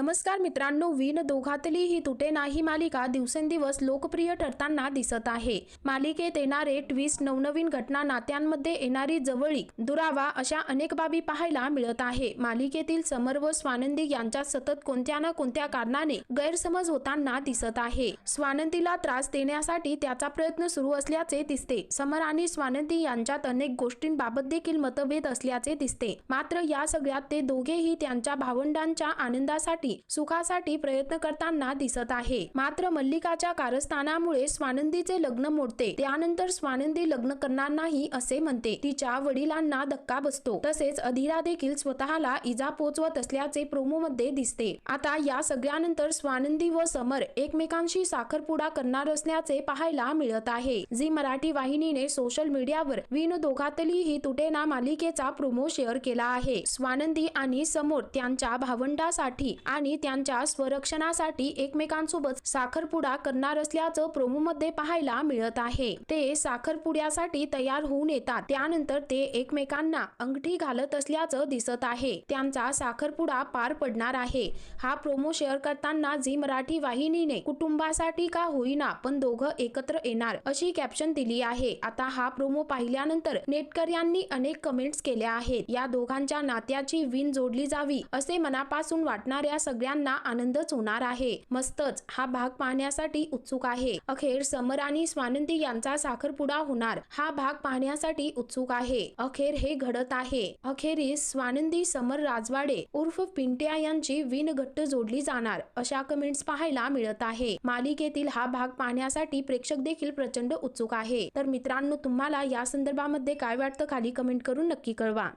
नमस्कार मित्रांनो विण दोघातली ही तुटे नाही मालिका दिवसेंदिवस लोकप्रिय ठरताना दिसत आहे. मालिकेत येणारे ट्विस्ट नवनवीन घटना नात्यांमध्ये येणारी जवळीक दुरावा अशा अनेक बाबी पाहायला मिळत आहे. मालिकेतील समर व स्वानंदी यांच्यात सतत कोणत्या ना कोणत्या कारणाने गैरसमज होताना दिसत आहे. स्वानंदीला त्रास देण्यासाठी त्याचा प्रयत्न सुरू असल्याचे दिसते. समर आणि स्वानंदी यांच्यात अनेक गोष्टींबाबत देखील मतभेद असल्याचे दिसते. मात्र या सगळ्यात ते दोघेही त्यांच्या भावंडांच्या आनंदासाठी सुखासाठी प्रयत्न करताना दिसत आहे. मात्र मल्लिकाच्या कारस्थानामुळे स्वानंदीचे लग्न मोडते. त्यानंतर स्वानंदी लग्न करणार नाही असे म्हणते. तिच्या वडिलांना धक्का बसतो. तसेच अधिरा देखील स्वतःला इजा पोचवत असल्याचे प्रोमो मध्ये दिसते. आता या सगळ्यानंतर स्वानंदी व समर एकमेकांशी साखरपुडा करणार असल्याचे पाहायला मिळत आहे. जी मराठी वाहिनीने सोशल मीडियावर विन दोघातली ही तुटेना मालिकेचा प्रोमो शेअर केला आहे. स्वानंदी आणि समोर त्यांच्या भावंडासाठी आणि आणि त्यांच्या स्वरक्षणासाठी एकमेकांसोबत साखरपुडा करणार असल्याचं प्रोमो मध्ये पाहायला मिळत आहे. ते साखरपुड्यासाठी तयार होऊन येतात. त्यानंतर ते एकमेकांना अंगठी घालत असल्याचं दिसत आहे. त्यांचा साखरपुडा पार पडणार आहे. हा प्रोमो शेअर करताना झी मराठी वाहिनीने कुटुंबासाठी का होईना पण दोघं एकत्र येणार अशी कॅप्शन दिली आहे. आता हा प्रोमो पाहिल्यानंतर नेटकऱ्यांनी अनेक कमेंट्स केल्या आहेत. या दोघांच्या नात्याची विण जोडली जावी असे मनापासून वाटणाऱ्या सगळ्यांना आनंदच होणार आहे. मस्तच हा भाग पाहण्यासाठी उत्सुक आहे. अखेर समर आणि स्वानंदी यांचा साखरपुडा होणार. हा भाग पाहण्यासाठी उत्सुक आहे. अखेर हे घडत आहे. अखेरीस स्वानंदी समर राजवाडे उर्फ पिंट्या यांची विन घट्ट जोडली जाणार अशा कमेंट्स पाहायला मिळत आहे. मालिकेतील हा भाग पाहण्यासाठी प्रेक्षक देखील प्रचंड उत्सुक आहे. तर मित्रांनो तुम्हाला या संदर्भामध्ये काय वाटतं? खाली कमेंट करून नक्की कळवा.